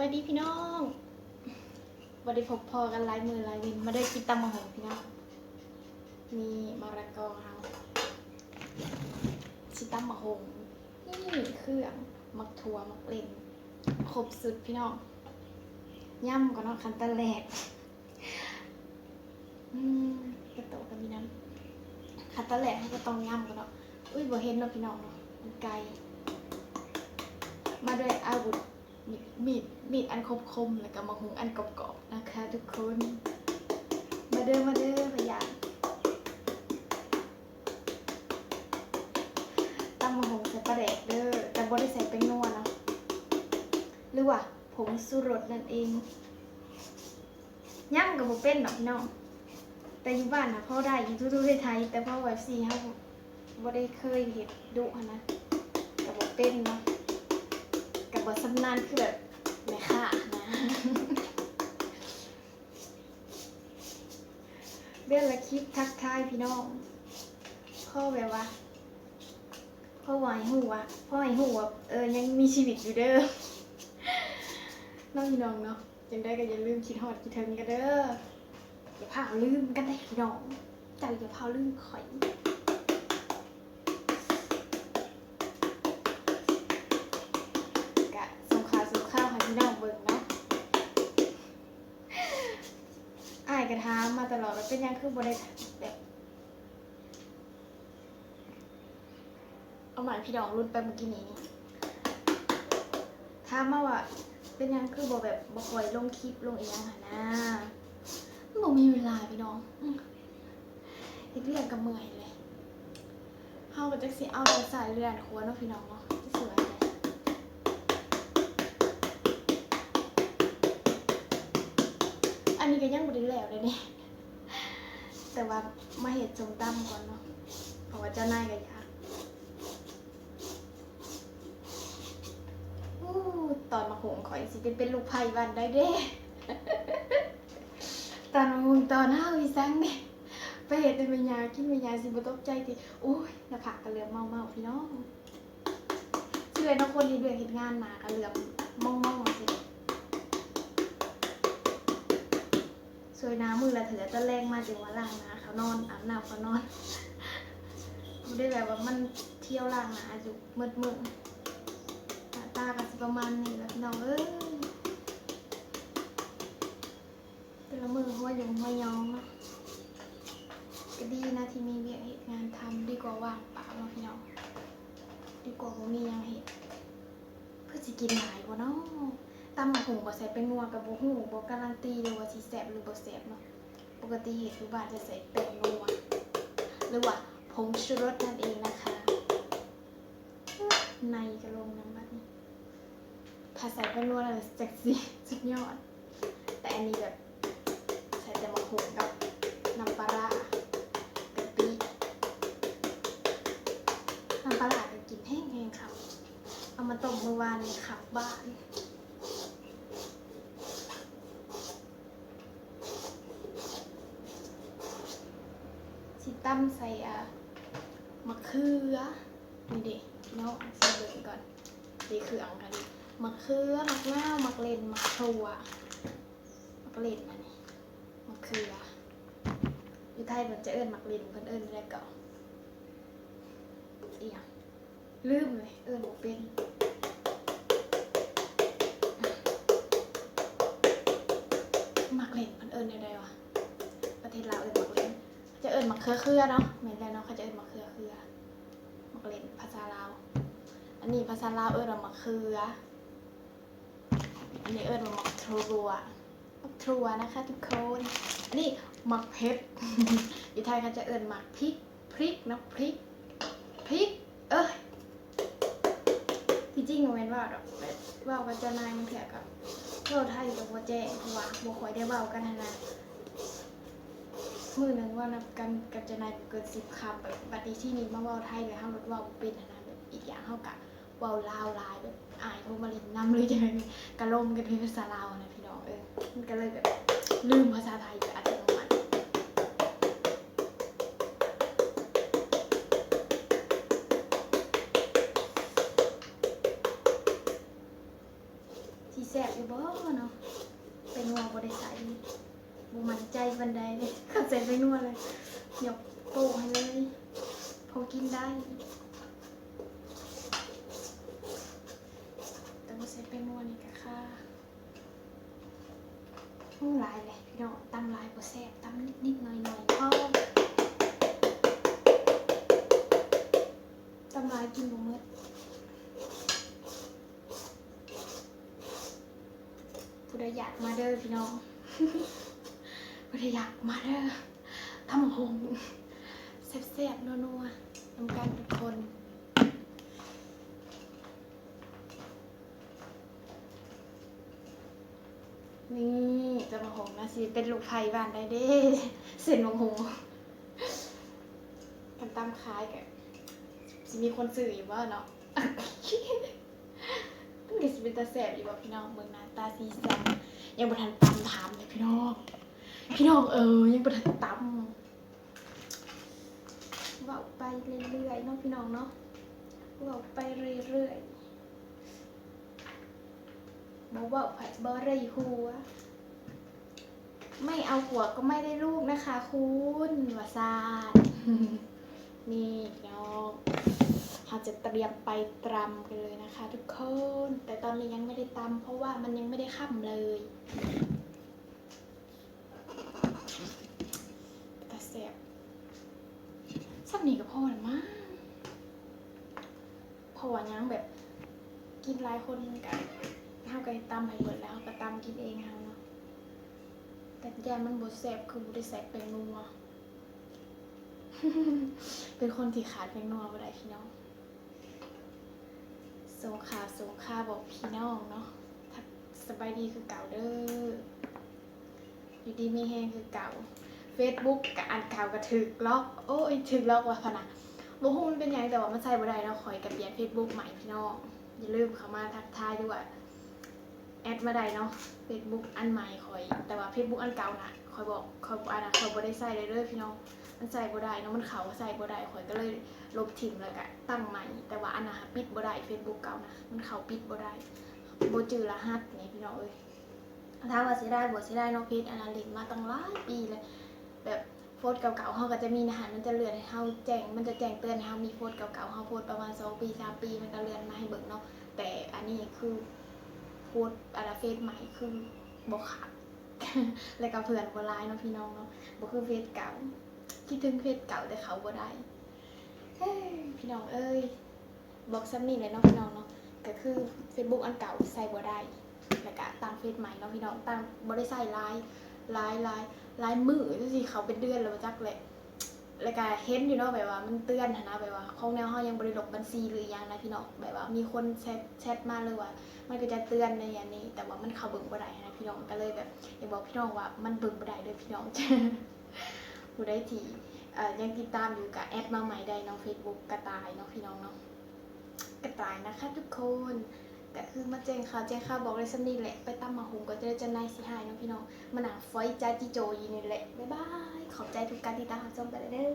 วัสดีพี่น้องบไดิพบพอกันลายมือลายวิน มาได้กินตำมะฮงพี่น้อง มีมะระกอเฮาชิตำมะฮงนี่เครื่องมักถั่วมักเล่นครบสุดพี่น้อง ย่ำก่อนเนาะคันตะแรกอืมกระโตกกันมีน้ำคันตะแรกให้ก็ต้องย่ำก่อนเนาะ อุ้ยบ่เห็นเนาะพี่น้องเนาะมันไกล มาด้วยอาวุธ มีดมีดอันคมคมๆแล้วก็มาหุงอันกรอบๆนะคะ ทุกคน มาเด้อมาเด้อพยานตำมะฮงใส่ปลาแดกเด้อแต่บ่ได้ใส่เป็นนัวเนาะหรือว่าผงสุรสนั่นเองย่ำกับบ่เป็นเนาะพี่น้องแต่อยู่บ้านนะพ่อได้อยู่ทุกๆไทยแต่พ่อแบบสี่เขาบ่ได้เคยเห็นดุนะกับบ่เป็นเนาะ กับบทสำนานคือแบบแม่ค่ะนะเรื่องละคลิปทักทายพี่น้องพ่อแบบว่าพ่อไหวหูวพ่อไหวหูว่าเออยังมีชีวิตอยู่เด้อน้องพี่น้องเนาะยังได้ก็อย่าลืมคิดฮอดคิดถึงกันเด้ออย่าพาลืมกันได้พี่น้องเจ้าอย่าพาลืมข่อย กะส่งข่าวส่งข้าวให้พี่น้องเบิ่งเนาะอ้ายกระทามมา ตลอดว่าเป็นยังคือบ่ได้แบบเอาหมายพี่น้องรุ่นไปเมื่อกี้นี้ถามมาว่า เป็นยังคือบ่แบบบ่ค่อยลงคลิปลงอีนังหั่นนะบ่มีเวลาพี่น้องอืมเฮ็ดเรื่องก็เมื่อยเลยเฮาก็จักสิเอาแต่สายเรือนครัวเนาะพี่น้องเนาะสวยเลยอันนี้ก็ยังบ่ได้แล้วเลยนี่ แต่ว่ามาเห็ดสมตำก่อนเนาะเพราะว่าเจ้านายก็อยากอู้ตอนมาหงข่อยสิเป็นเป็นลูกไผ่วันได้เด้ ตอนมาหงตอนห้าวิสังเนี่ยไปเห็ดเป็นวิญญากินวิญญาสิบตกใจติโอ้ยหน้าผากกระเหลือมเมาเมาพี่น้องสิเลยน้องคนที่เดือเห็ดงานหนากระเหลือมมองมองสิ สวยน้ำมือละเถือจะแรงมาถึงว่าล่างนะเขานอนอาบน้ำเขานอนไม่ได้แบบว่ามันเที่ยวล่างนะอยู่มืดมืดหน้าตากันประมาณนี้และพี่น้องเอ้ยแต่ละมือหัวอยู่หัวยองนะก็ดีนะที่มีเวียกเหตุงานทำดีกว่าว่างเปล่าเนาะพี่น้องดีกว่าบ่มียังเหตุเพื่อสิกินหลายกว่าเนาะ ตำหมกหุงบ่ใส่เป็นนัวกับบ่หูบ่การันตีเลยว่าสิแซ่บหรือบ่แซ่บเนาะปกติเห็ดอยู่บ้านจะใส่เป็นนัวหรือว่าผงชูรสนั่นเองนะคะ ในกระลงน้ำบัดนี้ถ้าใส่เป็นนัวแล้วจักสิสุดยอด แต่อันนี้แบบใส่แต่หมกหุงกับน้ำปลาร้ากะปิน้ำปลาร้าก็กินแห้งๆค่ะเอามาต้มเมื่อวานนี้ขับบ้าน สิ ตั้มใส่อะมะเขือนี่เด็เนาะใส่เบิ่งก่อนดีคืออังกันดิมะเขือมะนาวมะเลนมะถั่วมะเลนอันนี้มะเขืออยู่ไทยมันจะเอิ้นมะเลนเพิ่นเอิ้นอะไรก็อีหยังลืมเลยเอิ้นบ่เป็นมักเล่นเพิ่นเอิ้นได้วะประเทศลาวเอิ้น จะเอิญมะเขือเคือเนาะเหมือนกันเนาะเขาจะเอิญมะเขือเคือมะเล่นภาษาลาว อันนี้ภาษาลาวเอิญว่ามะเขือ อันนี้เอิญว่ามะทรัวมะทรัวนะคะ ทุกคน อันนี้มะเผ็ดอยู่ไทยเขาจะเอิญมะพริก พริกนะพริก พริก เอ้ยที่จริงโมเมนว่าดอกว่ากัจนายมันเถียกับเท่าไทยกับโบแจ้งเพราะว่าโบคอยได้เว้ากันหั้นนะ มือหนึ่งว่านับกันกับจะนายเกินสิบคำแบบบัดนี้ที่นี่มาเว่าไทยเลยห้ามรถว่าเป็นะนะแบบอีกอย่างเท่ากับเว่าลาวลายแบบอายโทรมาลินนำเลยจะเป็นกระลมกันเป็นภาษาลาวนะพี่น้องเออมันก็เลยแบบลืมภาษาไทยไปอัตโนมัติสีแสบอยู่บ่เนาะไปนัวบ่ได้ใส่ บ่มั่นใจบันไดเลยข้าใจไปนัวเลยยกโป้ให้เลยพอกินได้แต่ว่าใส่ไปนัวนี่ก็ค่ะหูหลายเลยพี่น้องตำหลายบ่แซ่บตำนิดๆหน่อยๆพ่อตำหลายกินบ่หมดผู้ใดอยากมาเด้อพี่น้อง ผู้ใดอยากมาเด้อทำหงแซ่บๆนัวๆนำกันทุกคนนี่จะมาหงนะสิ เป็นลูกไผ่บ้านได้เด้เส้นหงหงกันตามคล้ายกันสิมีคนสื่ออยู่ว่าเนาะมันก็สิเป็นตาแสบอยู่ว่าพี่น้องเมืองนาตาสีสันยังบ่ทันตำถามเลยพี่น้อง พี่น้องเออยังบ่ทันตำเว่าไปเรื่อยๆเนาะพี่น้องเนาะเว่าไปเรื่อยๆบอกว่าไผ่บ่ได้หัวไม่เอาหัวก็ไม่ได้ลูกนะคะ คุณวาซาดนี่พี่น้องเราจะเตรียมไปตรำกันเลยนะคะ ทุกคน แต่ตอนนี้ยังไม่ได้ตำเพราะว่ามันยังไม่ได้ค่ำเลย แต่เสียบสักนี่ก็พอละมั้งพอว่ายังแบบกินหลายคนกันเท่ากับตำให้หมดแล้วก็ตำกินเองเฮาเนาะแต่ยานมันบดแสบคือบ่ได้ใส่แป้งนัวเป็นคนที่ขาดแป้งนัวบ่ได้พี่น้องสงขาสงขาบอกพี่น้องเนาะสบายดีคือเก่าเด้ออยู่ดีมีแฮงคือเก่า Facebook กับอันเก่าก็ถึกล็อกโอ้ยถึกล็อกว่ะพนะบ่ฮู้มันเป็นยังแต่ว่ามันใช้บ่ได้เนาะข่อยกับเปลี่ยน Facebook ใหม่พี่น้องอย่าลืมเข้ามาทักทายด้วยแอดมาได้เนาะ Facebook อันใหม่ข่อย แต่ว่า Facebook อันเก่าน่ะข่อยบอกข่อยบ่อันนะข่อยบ่ได้ใช้เลยเด้อพี่น้องมันใส่บ่ได้เนาะมันเขาใส่บ่ได้ข่อยก็เลยลบทิ้งแล้วก็ตั้งใหม่ แต่ว่าอันน่ะปิดบ่ได้ Facebook เก่านะมันเขาปิดบ่ได้บ่จือรหัสนี่พี่น้องเอ้ยถ้ามว่าสิได้บ่สิได้เนาะเพจอันนั้นเล่นมาตั้งหลายปีเลย โพสต์เก่าๆเฮาก็จะมีนะฮะมันจะเลื่อนให้เฮาแจ้งมันจะแจ้งเตือนให้เฮามีโพสต์เก่าๆเฮาโพสต์ประมาณ2ปี3ปี มันก็เลื่อนมาให้เบิ่งเนาะแต่อันนี้คือโพสต์อันเฟซใหม่คือบ่ขาดแล้วก็เพื่อนบ่หลายเนาะพี่น้องเนาะบ่คือเฟซเก่าคิดถึงเพจเก่าแต่เขาบ่ได้เฮ้พี่น้องเอ้ยบอกซ้ำนี่เลยเนาะพี่น้องเนาะก็คือ Facebook อันเก่าใส่บ่ได้แล้วก็ตั้งเฟซใหม่เนาะพี่น้องตั้งบ่ได้ใส่ไลน์ ไลน์ไลน์ไลน์มือจังซี่เขาเป็นเดือนแล้วบ่จักแหละแล้วก็เห็นอยู่เนาะแบบว่ามันเตือนหั้นนะแบบว่าของแนวเฮายังบ่ได้ลบบัญชีหรือหยังนะพี่น้องแบบว่ามีคนแชทแชทมาเลยว่า มันก็จะเตือนในอย่างนี้ แต่ว่ามันเข้าเบิ่งบ่ได้นะพี่น้องก็เลยแบบอยากบอกพี่น้องว่ามันเบิ่งบ่ได้เด้อพี่น้องผู้ใดที่เอ่อยังติดตามอยู่กับแอดมาใหม่ได้น้อง Facebook กระต่ายเนาะพี่น้องเนาะกระต่ายนะคะทุกคน ก็คือมาแจ้งข่าวแจ้งข่าวบอกเลยสันนี่แหละไปตั้มมาหุงก็จะได้จะนายสิหายเนาะพี่น้องมาหนังฟอยจ้าจิโจยีนี่แหละบ๊ายบายขอบใจทุกการติดตามชมไปเลยเด้อ